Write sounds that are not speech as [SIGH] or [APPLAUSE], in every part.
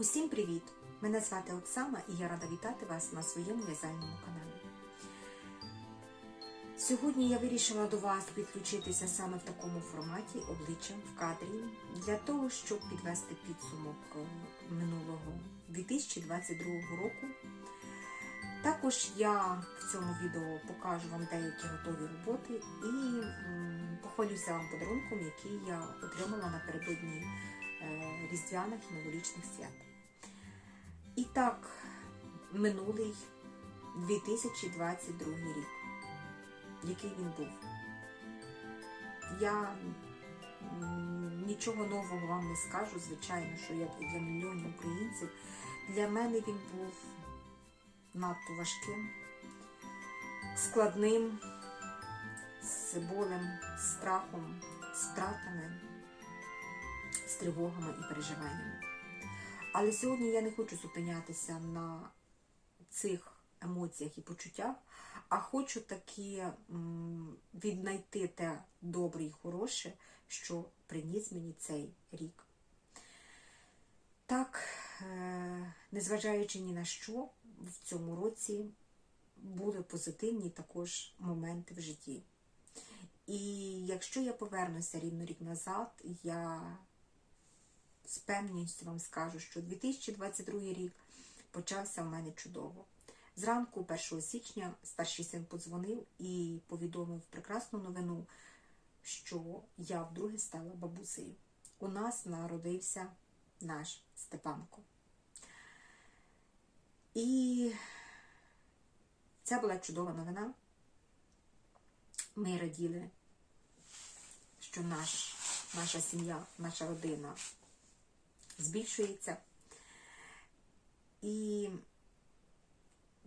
Усім привіт! Мене звати Оксана і я рада вітати вас на своєму в'язальному каналі. Сьогодні я вирішила до вас підключитися саме в такому форматі обличчя в кадрі для того, щоб підвести підсумок е, минулого 2022 року. Також я в цьому відео покажу вам деякі готові роботи і похвалюся вам подарунком, який я отримала напередодні е, різдвяних і новорічних свят. І так, минулий 2022 рік. Який він був? Я нічого нового вам не скажу, звичайно, що як і для мільйонів українців. Для мене він був надто важким, складним, з болем, страхом, з втратами, з тривогами і переживаннями. Але сьогодні я не хочу зупинятися на цих емоціях і почуттях, а хочу таки віднайти те добре і хороше, що приніс мені цей рік. Так, е, незважаючи ні на що, в цьому році були позитивні також моменти в житті. І якщо я повернуся рівно рік назад, я з певністю вам скажу, що 2022 рік почався в мене чудово. Зранку, 1 січня, старший син подзвонив і повідомив прекрасну новину, що я вдруге стала бабусею. У нас народився наш Степанко. І це була чудова новина. Ми раділи, що наш, наша сім'я, наша родина збільшується. І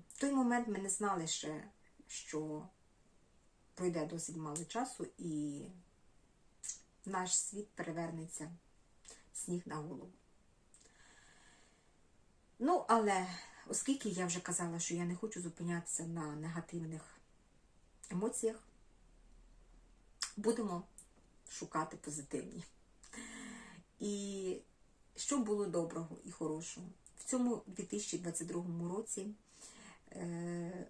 в той момент ми не знали ще, що пройде досить мало часу, і наш світ перевернеться сніг на голову. Ну, але оскільки я вже казала, що я не хочу зупинятися на негативних емоціях, будемо шукати позитивні. І що було доброго і хорошого? В цьому 2022 році е,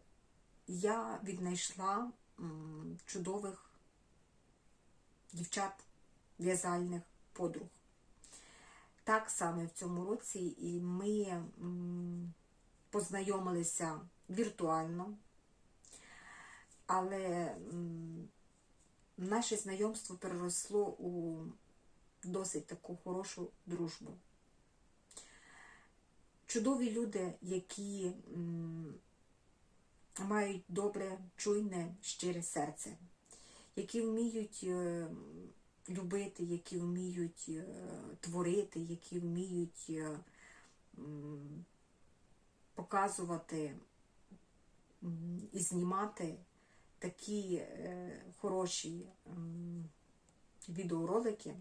я віднайшла чудових дівчат, в'язальних подруг. Так саме в цьому році і ми познайомилися віртуально, але наше знайомство переросло у досить таку хорошу дружбу. Чудові люди, які мають добре, чуйне, щире серце, які вміють е, любити, які вміють е, творити, які вміють е, показувати і знімати такі хороші відеоролики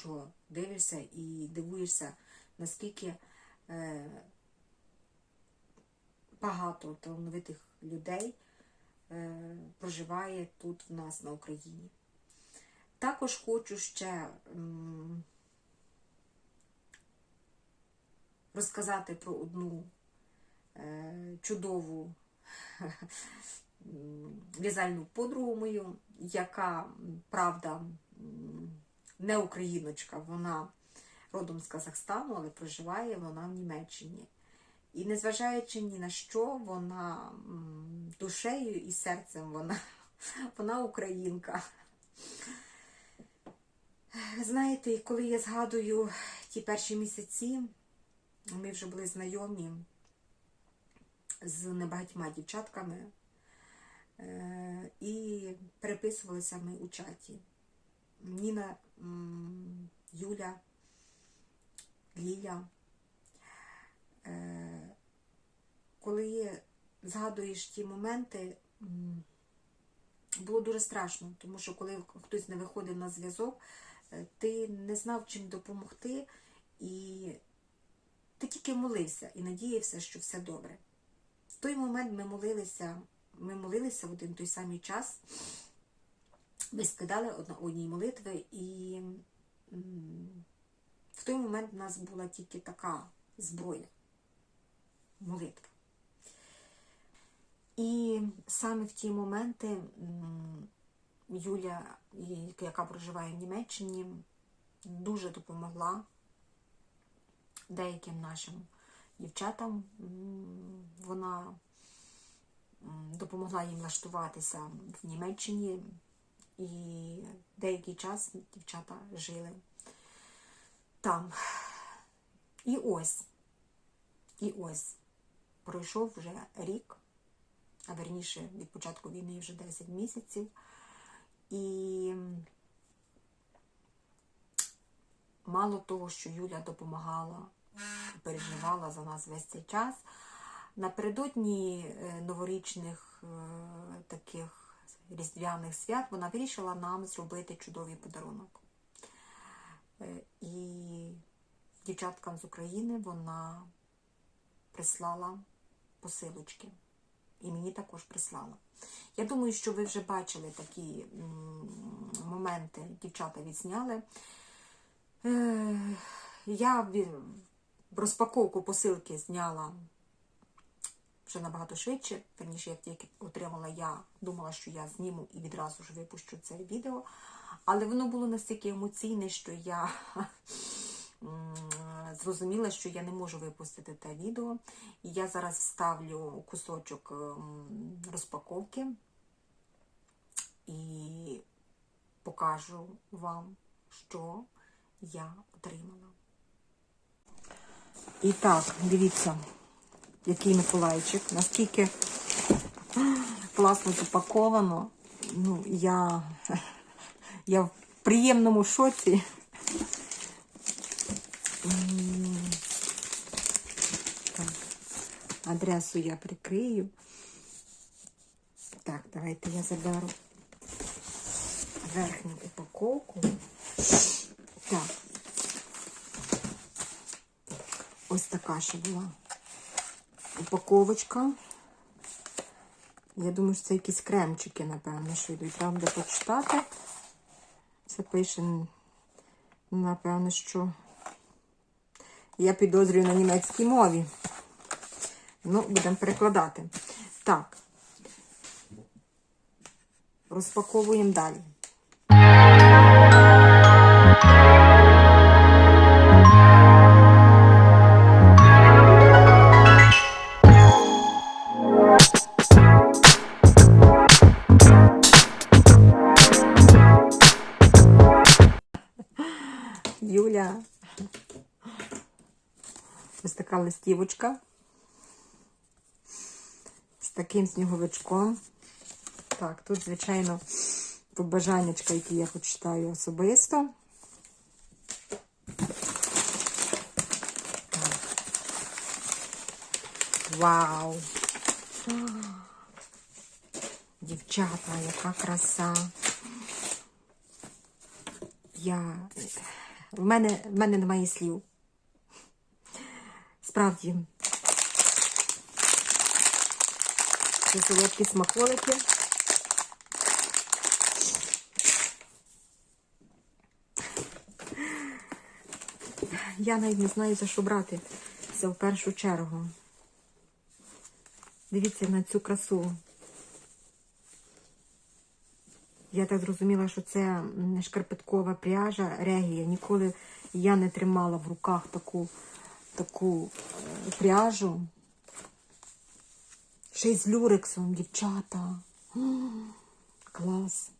що дивишся і дивуєшся, наскільки е, багато талановитих людей е, проживає тут в нас на Україні. Також хочу ще м, розказати про одну е, чудову [LAUGHS] в'язальну подругу мою, яка, правда, не україночка, вона родом з Казахстану, але проживає вона в Німеччині. І незважаючи ні на що, вона душею і серцем вона, [LAUGHS] вона українка. Знаєте, коли я згадую ті перші місяці, ми вже були знайомі з небагатьма дівчатками е, і переписувалися ми у чаті. Ніна, Юля, Ліля. Е, Коли згадуєш ті моменти, було дуже страшно, тому що коли хтось не виходив на зв'язок, е, ти не знав, чим допомогти, і ти тільки молився і надіявся, що все добре. В той момент ми молилися, ми молилися в один той самий час. Ми скидали одна одній молитви, і В той момент в нас була тільки така зброя молитва. І саме в ті моменти Юля, яка проживає в Німеччині, дуже допомогла деяким нашим дівчатам. Вона допомогла їм влаштуватися в Німеччині, і деякий час дівчата жили там. І ось, і ось пройшов вже рік, а верніше від початку війни вже 10 місяців. І мало того, що Юля допомагала, переживала за нас весь цей час. Напередодні е, новорічних е, таких різдвяних свят вона вирішила нам зробити чудовий подарунок. Е, І дівчаткам з України вона прислала посилочки. І мені також прислала. Я думаю, що ви вже бачили такі моменти, дівчата відзняли. Е, Я розпаковку посилки зняла вже набагато швидше. Верніше, як тільки отримала, я думала, що я зніму і відразу ж випущу це відео. Але воно було настільки емоційне, що я [LAUGHS] зрозуміла, що я не можу випустити те відео. І я зараз вставлю кусочок ем, розпаковки і покажу вам, що я отримала. І так, дивіться, який Миколайчик, наскільки класно запаковано. Ну, я, я в приємному шоці. Адресу я прикрию. Так, давайте я заберу верхню упаковку. Так. Ось така ще була упаковочка. Я думаю, що це якісь кремчики, напевно, що йдуть. Треба буде почитати. Це пише, напевно, що я підозрюю на німецькій мові. Ну, будемо перекладати. Так. Розпаковуємо далі. Ось з таким сніговичком. Так, тут, звичайно, побажаннячка, які я почитаю особисто. Так. Вау! Дівчата, яка краса! Я... В мене, в мене немає слів. Справді. Це солодкі смаколики. Я навіть не знаю, за що брати. Це в першу чергу. Дивіться на цю красу. Я так зрозуміла, що це шкарпеткова пряжа регія. Ніколи я не тримала в руках таку, таку е, пряжу. Ще й з люрексом, дівчата. Клас.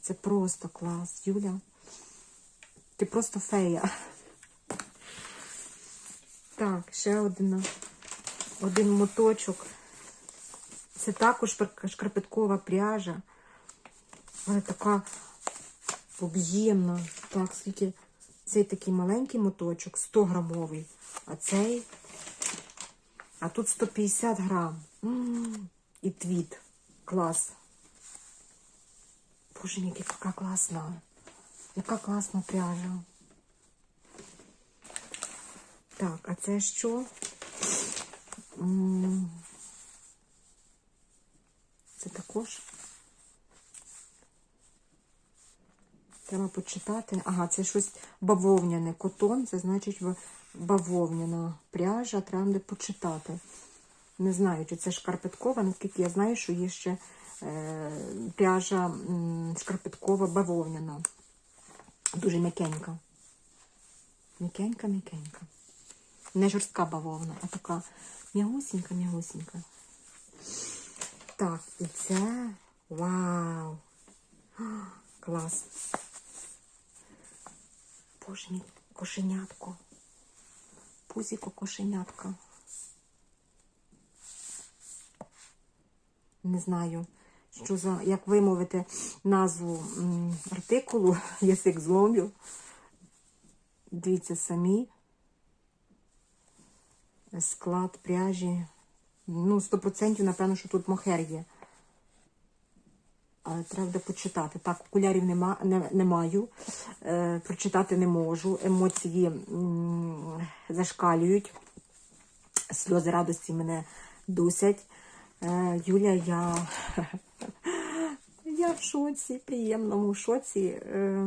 Це просто клас, Юля. Ти просто фея. Так, ще один, один моточок. Це також шкарпеткова пряжа. Але така об'ємна. Так, скільки цей такий маленький моточок, 100 грамовий, а цей. А тут 150 грам. М, І твіт. Клас. Боже мій, яка класна. Яка класна пряжа. Так, а це що? М, Це також. Треба почитати. Ага, це щось бавовняне. Котон, це значить бавовняна пряжа, треба буде почитати. Не знаю, чи це шкарпеткова, наскільки я знаю, що є ще е, пряжа шкарпеткова бавовняна. Дуже м'якенька. М'якенька, м'якенька. Не жорстка бавовна, а така м'ягусінька, м'ягусінька. Так, і це. Вау! [GASPS] Клас. Боже кошенятко. Пузіко кошенятка. Не знаю, що за, як вимовити назву артикулу, [LAUGHS] язик зломлю. Дивіться самі. Склад пряжі. Ну, 100% напевно, що тут мохер є. Треба буде почитати. Так, окулярів нема, не, не маю. Е, прочитати не можу. Емоції м, зашкалюють. Сльози радості мене дусять. Е, Юля, я, [LAUGHS] я в шоці, приємному шоці. Е,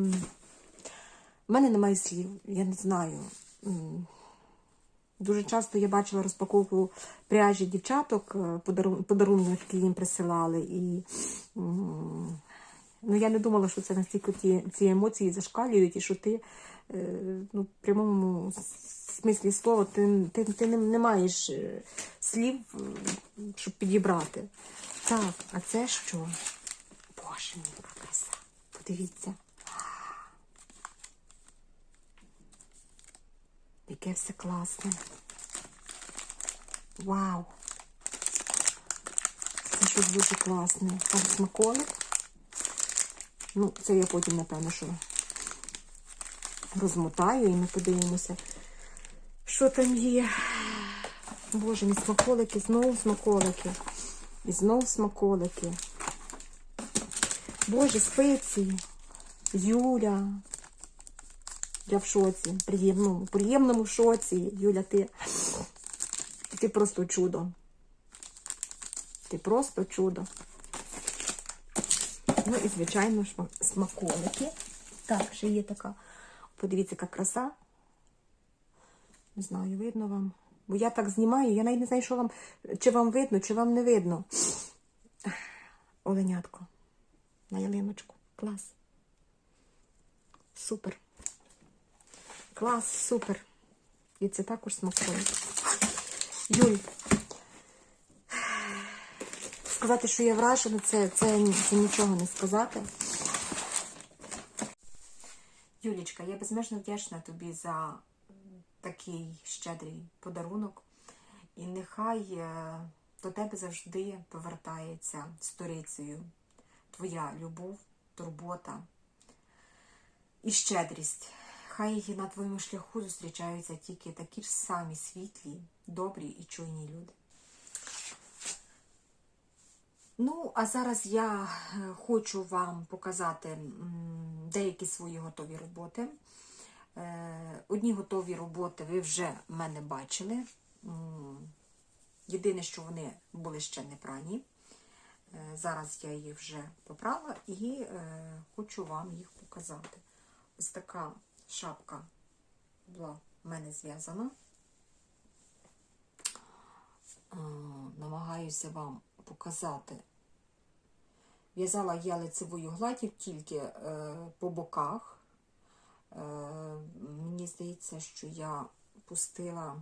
мене немає слів, я не знаю. Дуже часто я бачила розпаковку пряжі дівчаток, е, подарун- подарунки, які їм присилали. І ну, я не думала, що це настільки ті, ці емоції зашкалюють, і що ти е, ну, в прямому смислі слова ти, ти, ти не, не маєш е, слів, щоб підібрати. Так, а це що? Боже мій, яка краса. Подивіться. Яке все класне. Вау! Це щось дуже класне. Там смаколик. Ну, це я потім, напевно, що розмотаю і ми подивимося, що там є. Боже, мій смаколики, знову смаколики. І знову смаколики. Боже, спеції. Юля. Я в шоці. Приємному, приємному шоці. Юля, ти, ти просто чудо. Ти просто чудо. Ну і, звичайно, смаколики. Так, ще є така. Подивіться, яка краса. Не знаю, видно вам. Бо я так знімаю, я навіть не знаю, що вам, чи вам видно, чи вам не видно. Оленятко. На ялиночку. Клас. Супер. Клас, супер. І це також смакує. Юль. Сказати, що я вражена, це, це, це нічого не сказати. Юлічка, я безмежно вдячна тобі за такий щедрий подарунок. І нехай е, до тебе завжди повертається сторицею твоя любов, турбота і щедрість. Хай на твоєму шляху зустрічаються тільки такі ж самі світлі, добрі і чуйні люди. Ну, а зараз я е, хочу вам показати деякі свої готові роботи. Е, Одні готові роботи ви вже в мене бачили. Єдине, що вони були ще не прані. Е, Зараз я їх вже попрала і хочу вам їх показати. Ось така шапка була в мене зв'язана. Е, Намагаюся вам показати. В'язала я лицевою гладдю тільки е, по боках. Е, мені здається, що я пустила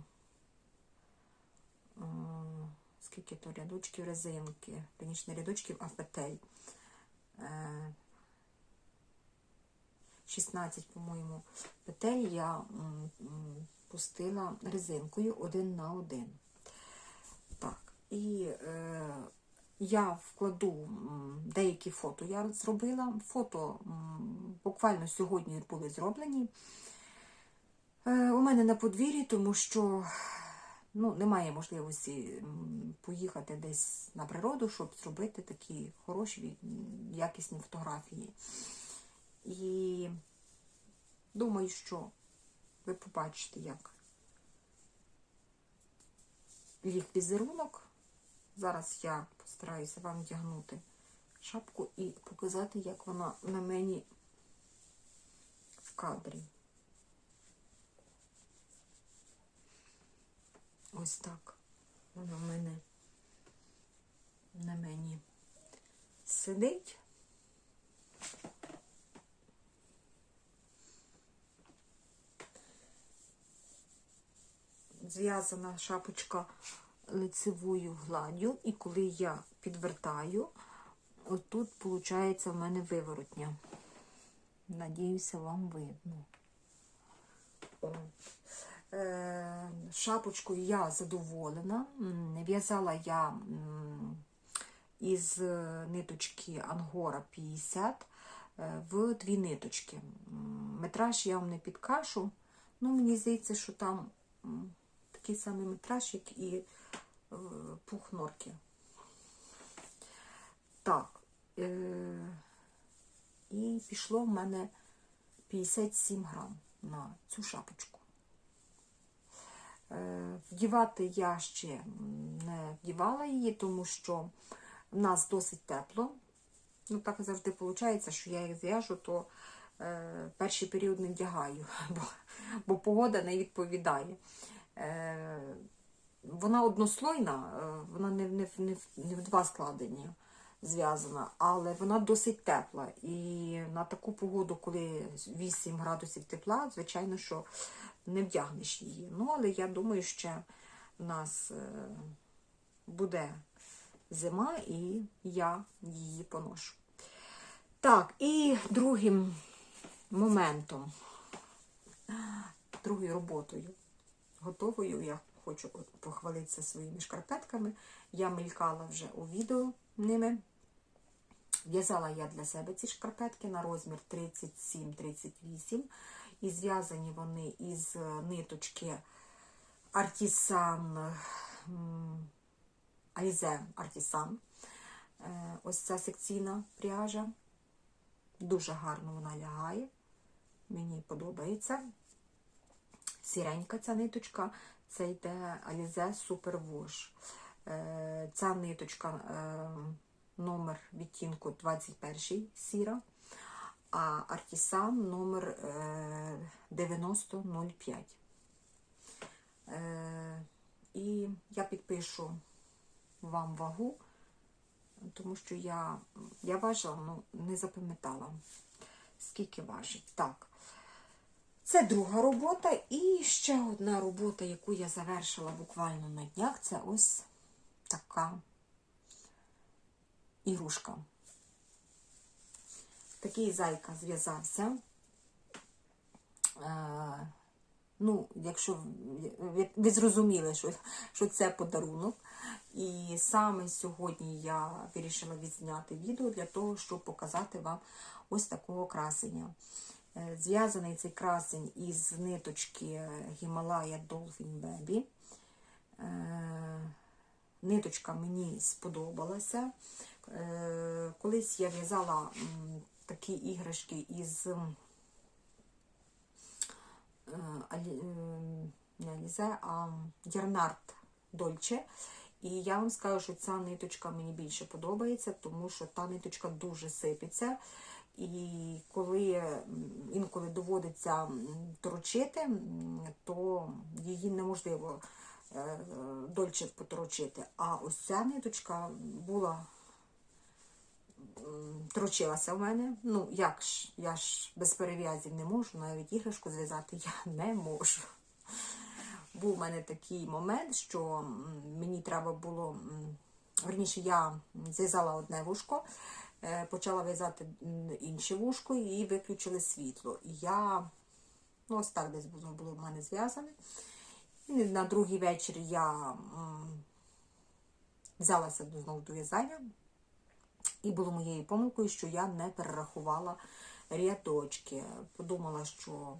скільки то рядочків резинки, раніше не рядочків, а петель. 16, по-моєму, петель я пустила резинкою один на один. Так, і е, я вкладу деякі фото. Я зробила фото буквально сьогодні були зроблені. Е, у мене на подвір'ї, тому що ну, немає можливості поїхати десь на природу, щоб зробити такі хороші, якісні фотографії. І думаю, що ви побачите, як ліг візерунок. Зараз я постараюся вам вдягнути шапку і показати, як вона на мені в кадрі. Ось так. Воно в мене на мені сидить. Зв'язана шапочка лицевою гладдю, і коли я підвертаю, отут, виходить, в мене виворотня. Надіюся, вам видно. Е, Шапочкою я задоволена. В'язала я із е, ниточки Ангора 50 е, в дві ниточки. Метраж я вам не підкажу. Ну, мені здається, що там такий самий метраж, як і е, пух норки. Так. Е, і пішло в мене 57 грам на цю шапочку. Е, Вдівати я ще не вдівала її, тому що в нас досить тепло. Ну, так завжди виходить, що я їх зв'яжу, то е, перший період не вдягаю, [LAUGHS] бо, бо погода не відповідає. Е, вона однослойна, е, вона не, не, не, не в два складення зв'язана, але вона досить тепла. І на таку погоду, коли 8 градусів тепла, звичайно, що не вдягнеш її. Ну, але я думаю, ще в нас е, буде зима, і я її поношу. Так, і другим моментом, другою роботою, готовою, я хочу похвалитися своїми шкарпетками. Я мелькала вже у відео ними. В'язала я для себе ці шкарпетки на розмір 37-38. І зв'язані вони із ниточки Artisan м, Alize Artisan. Е, Ось ця секційна пряжа. Дуже гарно вона лягає. Мені подобається. Сіренька ця ниточка. Це йде Alize Super Wash. Е, Ця ниточка е, номер відтінку 21 сіра, а Артісан номер е, 9005. Е, І я підпишу вам вагу, тому що я, я важила, ну, не запам'ятала, скільки важить. Так. Це друга робота. І ще одна робота, яку я завершила буквально на днях, це ось така ігрушка. Такий зайка зв'язався. Е, ну, якщо ви, зрозуміли, що, що це подарунок. І саме сьогодні я вирішила відзняти відео для того, щоб показати вам ось такого красення. Е, Зв'язаний цей красень із ниточки Himalaya Dolphin Baby. Е, Ниточка мені сподобалася. Е, Колись я в'язала такі іграшки із е, не Алізе, а Ярнард Дольче. І я вам скажу, що ця ниточка мені більше подобається, тому що та ниточка дуже сипеться. І коли інколи доводиться торочити, то її неможливо е, дольче поторочити. А ось ця ниточка була м, трочилася в мене. Ну, як ж, я ж без перев'язів не можу, навіть іграшку зв'язати я [LAUGHS] не можу. Був у мене такий момент, що мені треба було, верніше, я зв'язала одне вушко, е, почала в'язати інше вушко і виключили світло. І я, ну, ось так десь воно було в мене зв'язане. І на другий вечір я взялася знову до в'язання. І було моєю помилкою, що я не перерахувала рядочки. Подумала, що,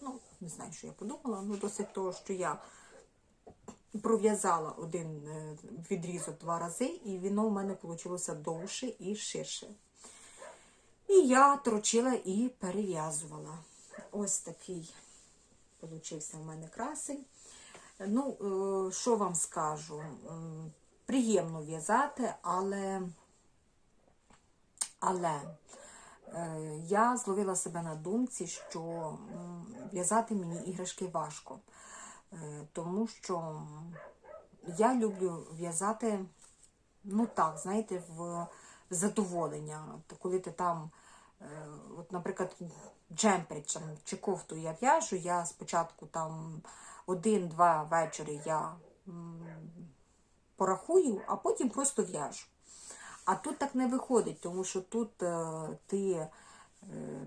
ну, не знаю, що я подумала, ну, досить того, що я пров'язала один е, відрізок два рази, і воно в мене вийшло довше і ширше. І я трочила і перев'язувала. Ось такий получився в мене красень. Ну, е, що вам скажу? Приємно в'язати, але, але е, я зловила себе на думці, що в'язати мені іграшки важко. Е, Тому що я люблю в'язати, ну так, знаєте, в задоволення. Коли ти там, е, от, наприклад, джемпер чи, кофту я в'яжу, я спочатку там один-два вечори я порахую, а потім просто в'яжу. А тут так не виходить, тому що тут е, ти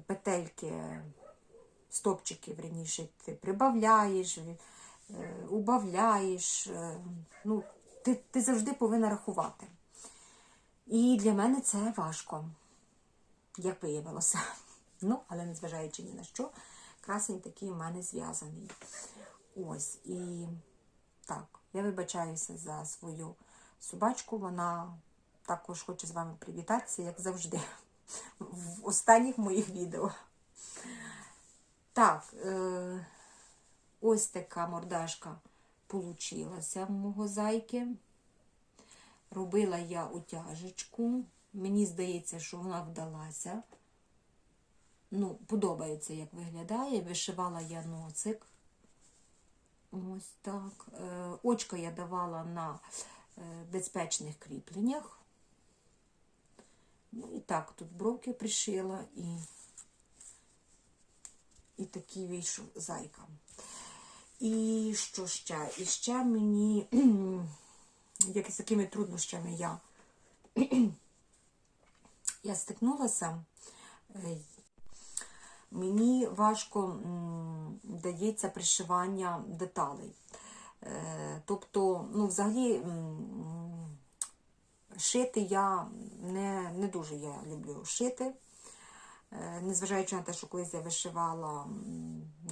петельки, стопчики, верніше, ти прибавляєш, убавляєш. е, ну, ти, ти завжди повинна рахувати. І для мене це важко, як виявилося. [LAUGHS] Ну, але незважаючи ні на що, красень такий в мене зв'язаний. Ось. І так, я вибачаюся за свою собачку. Вона також хоче з вами привітатися, як завжди, [LAUGHS] в останніх моїх відео. Так, е, ось така мордашка получилася в мого зайки. Робила я утяжечку. Мені здається, що вона вдалася. Ну, подобається, як виглядає. Вишивала я ноцик. Ось так. Е, Очка я давала на е, безпечних кріпленнях. Ну і так, тут бровки пришила і, і такий вийшов зайка. І що ще? І ще мені, як з якими труднощами я, [CLEARS THROAT] я стикнулася, е, мені важко дається пришивання деталей. Е, Тобто, ну, взагалі, шити я не, не дуже я люблю шити. Е, Незважаючи на те, що колись я вишивала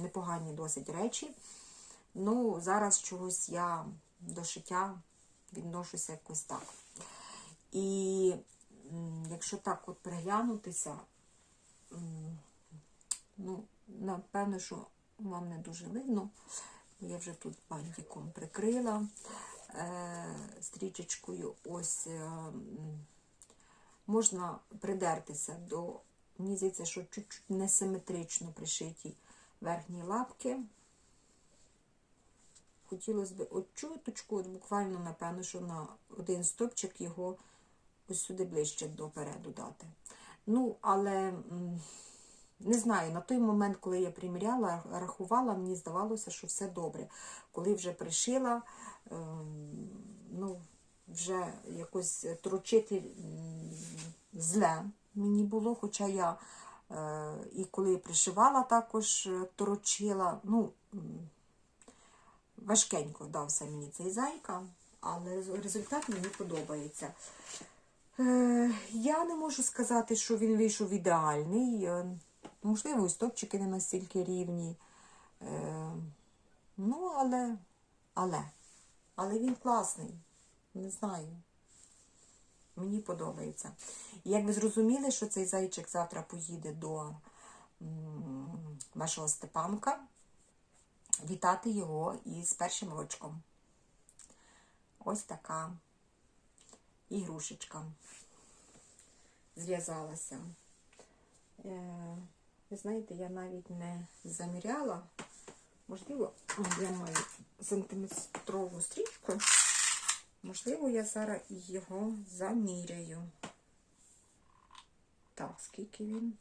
непогані досить речі. Ну, зараз чогось я до шиття відношуся якось так. І якщо так от переглянутися, м, ну, напевно, що вам не дуже видно. Я вже тут бантиком прикрила е, стрічечкою. Ось е, можна придертися до, мені здається, що чуть-чуть несиметрично пришиті верхні лапки. Хотілося б от чуточку, от буквально, напевно, що на один стопчик його ось сюди ближче допереду дати. Ну, але не знаю, на той момент, коли я приміряла, рахувала, мені здавалося, що все добре. Коли вже пришила, ем, ну, вже якось трочити зле мені було, хоча я е, і коли пришивала, також е, торочила. Ну, важкенько дався мені цей зайка, але результат мені подобається. Е, я не можу сказати, що він вийшов ідеальний. Е, Можливо, і стопчики не настільки рівні. Е, ну, але, але, але він класний. Не знаю. Мені подобається. Як ви зрозуміли, що цей зайчик завтра поїде до вашого Степанка, вітати його із першим рочком. Ось така ігрушечка зв'язалася. Е, ви знаєте, я навіть не заміряла. Можливо, я маю сантиметрову стрічку. Можливо, я зараз його заміряю. Так, скільки він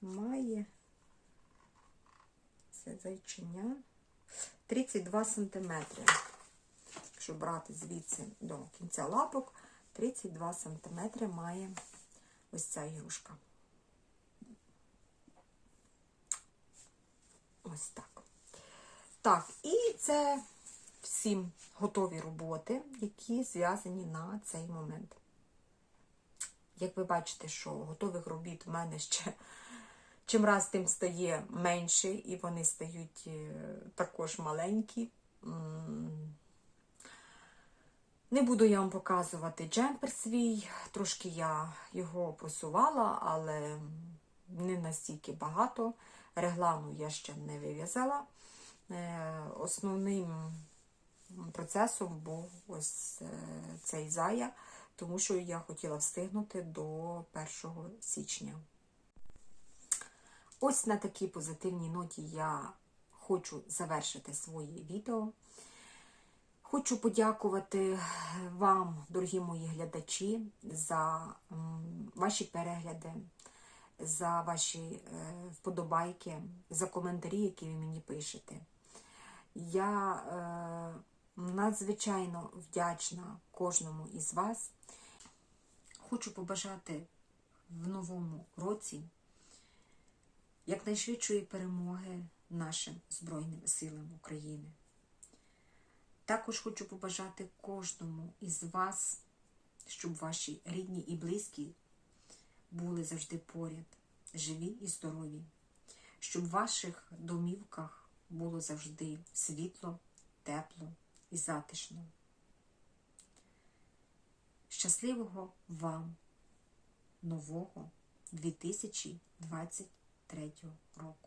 має? Це зайчиня. 32 сантиметри. Якщо брати звідси до кінця лапок, 32 сантиметри має ось ця ігрушка. Ось так. Так, і це всім готові роботи, які зв'язані на цей момент. Як ви бачите, що готових робіт в мене ще чим раз тим стає менше, і вони стають е, також маленькі. Не буду я вам показувати джемпер свій, трошки я його просувала, але не настільки багато. Реглану я ще не вив'язала. Е, Основним процесом був ось е, цей зая, тому що я хотіла встигнути до 1 січня. Ось на такій позитивній ноті я хочу завершити своє відео. Хочу подякувати вам, дорогі мої глядачі, за ваші перегляди, за ваші е, вподобайки, за коментарі, які ви мені пишете. Я е, надзвичайно вдячна кожному із вас. Хочу побажати в новому році якнайшвидшої перемоги нашим Збройним силам України. Також хочу побажати кожному із вас, щоб ваші рідні і близькі були завжди поряд, живі і здорові, щоб в ваших домівках було завжди світло, тепло і затишно. Щасливого вам нового 2023 року!